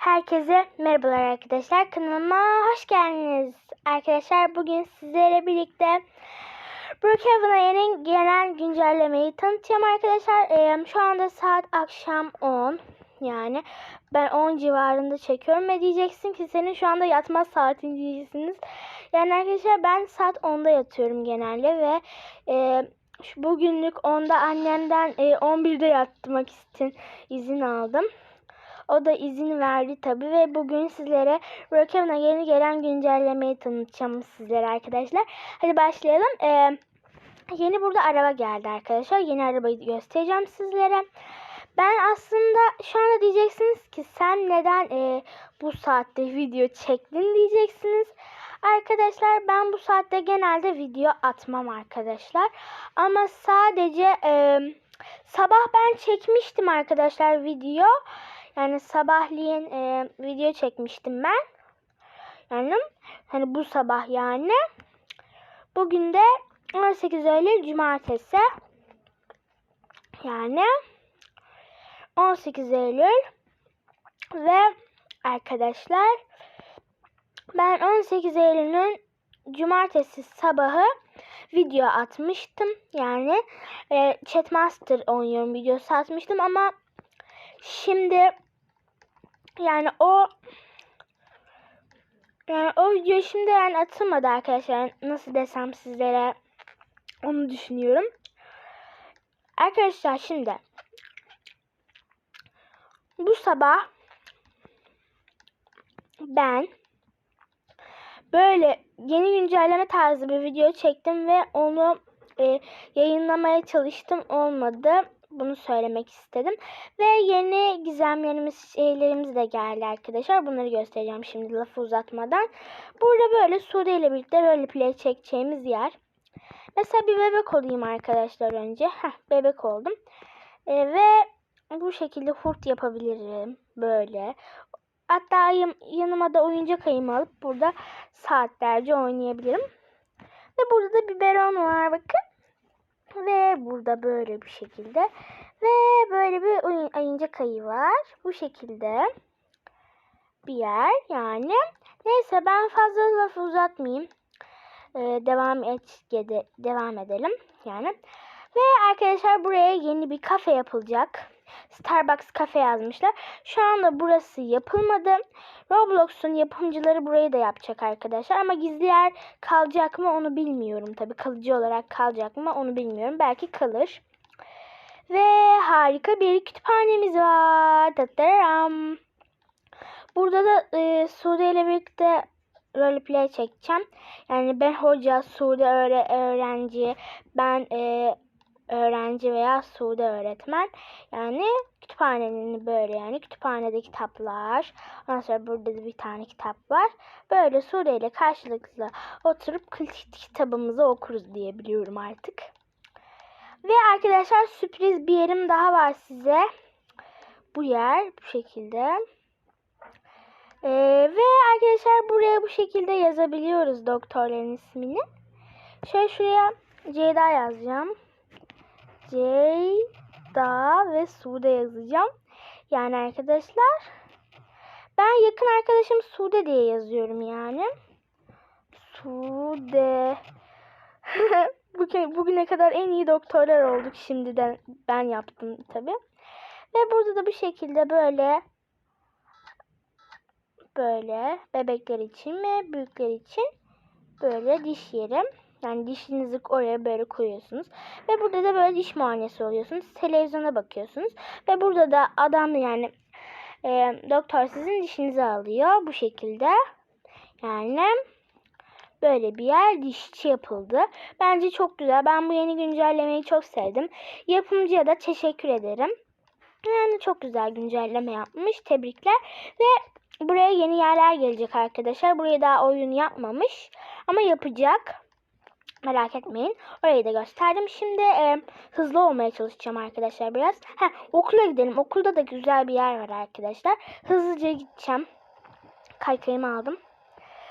Herkese merhabalar arkadaşlar. Kanalıma hoş geldiniz. Arkadaşlar bugün sizlerle birlikte Brookhaven'a yeni gelen güncellemeyi tanıtacağım arkadaşlar. Ee, şu anda saat akşam 10. Yani ben 10 civarında çekiyorum ve diyeceksin ki senin şu anda yatma saatin diyeceksiniz. Yani arkadaşlar ben saat 10'da yatıyorum genelde ve e, şu bugünlük 10'da annemden e, 11'de yatmak için izin aldım. O da izin verdi tabi ve bugün sizlere Brookhaven'a yeni gelen güncellemeyi tanıtacağım sizlere arkadaşlar. Hadi başlayalım. Ee, yeni burada araba geldi arkadaşlar. Yeni arabayı göstereceğim sizlere. Ben aslında şu anda diyeceksiniz ki sen neden e, bu saatte video çektin diyeceksiniz. Arkadaşlar ben bu saatte genelde video atmam arkadaşlar. Ama sadece e, sabah ben çekmiştim arkadaşlar video. Yani sabahleyin e, video çekmiştim ben. Yani hani bu sabah yani. Bugün de 18 Eylül Cumartesi. Yani 18 Eylül ve arkadaşlar ben 18 Eylül'ün Cumartesi sabahı video atmıştım. Yani e, Chatmaster oynuyorum videosu atmıştım ama Şimdi yani o yani o video şimdi yani atılmadı arkadaşlar. Nasıl desem sizlere onu düşünüyorum. Arkadaşlar şimdi bu sabah ben böyle yeni güncelleme tarzı bir video çektim ve onu e, yayınlamaya çalıştım olmadı bunu söylemek istedim. Ve yeni gizemlerimiz, şeylerimiz de geldi arkadaşlar. Bunları göstereceğim şimdi lafı uzatmadan. Burada böyle Sude ile birlikte roleplay çekeceğimiz yer. Mesela bir bebek olayım arkadaşlar önce. Heh, bebek oldum. Ee, ve bu şekilde hurt yapabilirim. Böyle. Hatta yanıma da oyuncak ayımı alıp burada saatlerce oynayabilirim. Ve burada da biberon var bakın. Ve burada böyle bir şekilde. Ve böyle bir oyuncak ayı var. Bu şekilde bir yer yani. Neyse ben fazla lafı uzatmayayım. Ee, devam et devam edelim yani. Ve arkadaşlar buraya yeni bir kafe yapılacak. Starbucks kafe yazmışlar. Şu anda burası yapılmadı. Roblox'un yapımcıları burayı da yapacak arkadaşlar. Ama gizli yer kalacak mı onu bilmiyorum. Tabii kalıcı olarak kalacak mı onu bilmiyorum. Belki kalır. Ve harika bir kütüphanemiz var. Tataram. Burada da e, Sude ile birlikte roleplay çekeceğim. Yani ben hoca, Sude öğre öğrenci, ben e, öğrenci veya Sude öğretmen. Yani kütüphanenin böyle yani kütüphanede kitaplar. Ondan sonra burada da bir tane kitap var. Böyle Sude ile karşılıklı oturup kitabımızı okuruz diye biliyorum artık. Ve arkadaşlar sürpriz bir yerim daha var size. Bu yer bu şekilde. Ee, ve arkadaşlar buraya bu şekilde yazabiliyoruz doktorların ismini. Şöyle şuraya Ceyda yazacağım. Ceyda ve Sude yazacağım. Yani arkadaşlar ben yakın arkadaşım Sude diye yazıyorum yani. Sude. Bugün, bugüne kadar en iyi doktorlar olduk şimdiden ben yaptım tabi. Ve burada da bu şekilde böyle böyle bebekler için ve büyükler için böyle diş yerim. Yani dişinizi oraya böyle koyuyorsunuz. Ve burada da böyle diş muayenesi oluyorsunuz. Televizyona bakıyorsunuz. Ve burada da adam yani e, doktor sizin dişinizi alıyor. Bu şekilde. Yani böyle bir yer dişçi yapıldı. Bence çok güzel. Ben bu yeni güncellemeyi çok sevdim. Yapımcıya da teşekkür ederim. Yani çok güzel güncelleme yapmış. Tebrikler. Ve buraya yeni yerler gelecek arkadaşlar. Buraya daha oyun yapmamış. Ama yapacak. Merak etmeyin. Orayı da gösterdim. Şimdi e, hızlı olmaya çalışacağım arkadaşlar biraz. Heh, okula gidelim. Okulda da güzel bir yer var arkadaşlar. Hızlıca gideceğim. Kaykayımı aldım.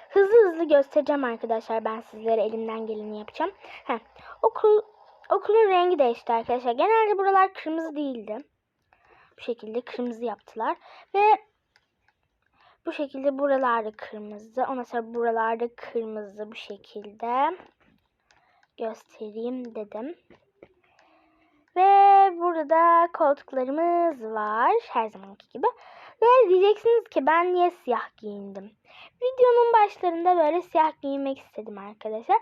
Hızlı hızlı göstereceğim arkadaşlar. Ben sizlere elimden geleni yapacağım. Heh, okul okulun rengi değişti arkadaşlar. Genelde buralar kırmızı değildi. Bu şekilde kırmızı yaptılar. Ve Bu şekilde buralarda kırmızı. Ondan sonra buralarda kırmızı bu şekilde. Göstereyim dedim. Ve burada koltuklarımız var. Her zamanki gibi. Ve diyeceksiniz ki ben niye siyah giyindim? Videonun başlarında böyle siyah giyinmek istedim arkadaşlar.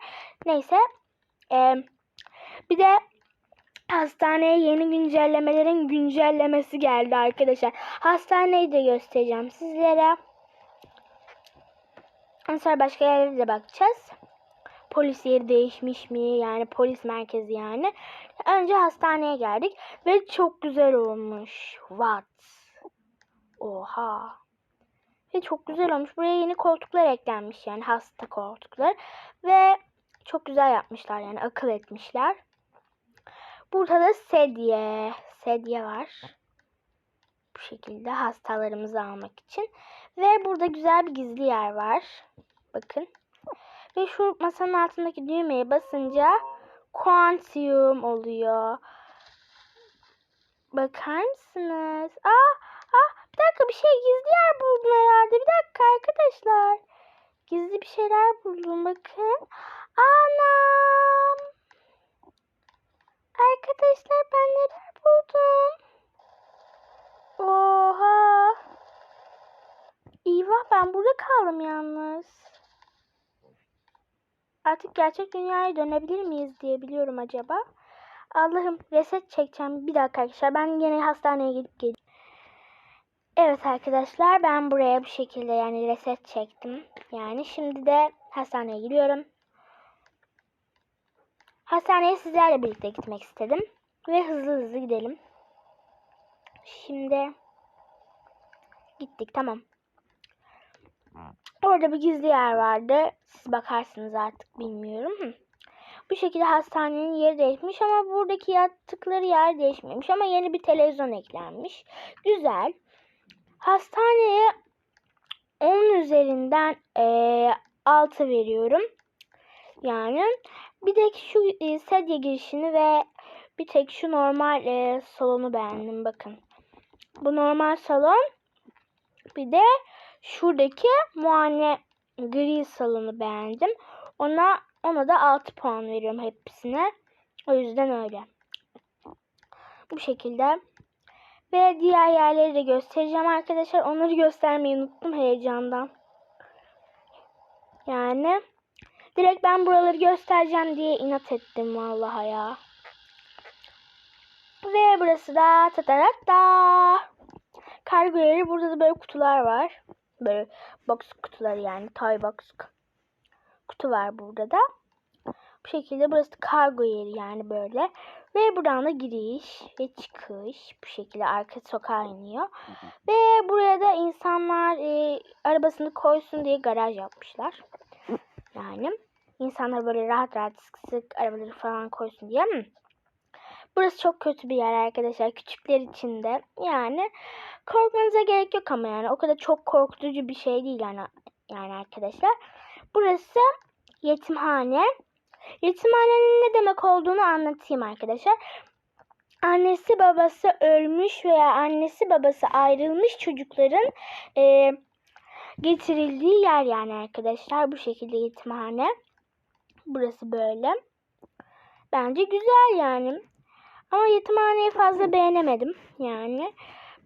Neyse. Ee, bir de hastaneye yeni güncellemelerin güncellemesi geldi arkadaşlar. Hastaneyi de göstereceğim sizlere. Sonra başka yerlere de bakacağız. Polis yeri değişmiş mi? Yani polis merkezi yani. Önce hastaneye geldik ve çok güzel olmuş. What? Oha. Ve çok güzel olmuş. Buraya yeni koltuklar eklenmiş yani hasta koltuklar. Ve çok güzel yapmışlar yani akıl etmişler. Burada da sedye. Sedye var. Bu şekilde hastalarımızı almak için. Ve burada güzel bir gizli yer var. Bakın. Ve şu masanın altındaki düğmeye basınca kuantium oluyor. Bakar mısınız? Aa, aa, bir dakika bir şey gizli yer buldum herhalde. Bir dakika arkadaşlar. Gizli bir şeyler buldum bakın. Anam. Arkadaşlar ben neler buldum? Oha. İvah ben burada kaldım yalnız. Artık gerçek dünyaya dönebilir miyiz diye biliyorum acaba. Allah'ım reset çekeceğim. Bir dakika arkadaşlar ben yine hastaneye gidip geleyim. Evet arkadaşlar ben buraya bu şekilde yani reset çektim. Yani şimdi de hastaneye gidiyorum. Hastaneye sizlerle birlikte gitmek istedim. Ve hızlı hızlı gidelim. Şimdi gittik tamam. Orada bir gizli yer vardı. Siz bakarsınız artık bilmiyorum. Bu şekilde hastanenin yeri değişmiş ama buradaki yattıkları yer değişmemiş ama yeni bir televizyon eklenmiş. Güzel. Hastaneye 10 üzerinden e, 6 veriyorum. Yani bir de şu e, sedye girişini ve bir tek şu normal e, salonu beğendim bakın. Bu normal salon. Bir de şuradaki muayene gri salonu beğendim. Ona ona da 6 puan veriyorum hepsine. O yüzden öyle. Bu şekilde. Ve diğer yerleri de göstereceğim arkadaşlar. Onları göstermeyi unuttum heyecandan. Yani direkt ben buraları göstereceğim diye inat ettim vallahi ya. Ve burası da tataratta. Kargo yeri. Burada da böyle kutular var. Böyle box kutuları yani. Toy box kutu var burada da. Bu şekilde burası kargo yeri yani böyle. Ve buradan da giriş ve çıkış. Bu şekilde arka sokağa iniyor. Ve buraya da insanlar e, arabasını koysun diye garaj yapmışlar. Yani insanlar böyle rahat rahat sık sık arabaları falan koysun diye. Burası çok kötü bir yer arkadaşlar. Küçükler için de. Yani korkmanıza gerek yok ama yani. O kadar çok korkutucu bir şey değil yani, yani arkadaşlar. Burası yetimhane. Yetimhanenin ne demek olduğunu anlatayım arkadaşlar. Annesi babası ölmüş veya annesi babası ayrılmış çocukların e, getirildiği yer yani arkadaşlar. Bu şekilde yetimhane. Burası böyle. Bence güzel yani. Ama yetimhaneyi fazla beğenemedim yani.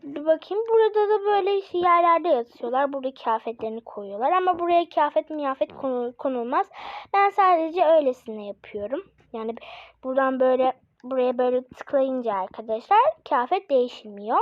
Bir bakayım burada da böyle yerlerde yatıyorlar. Burada kıyafetlerini koyuyorlar. Ama buraya kıyafet miyafet konulmaz. Ben sadece öylesine yapıyorum. Yani buradan böyle buraya böyle tıklayınca arkadaşlar kıyafet değişmiyor.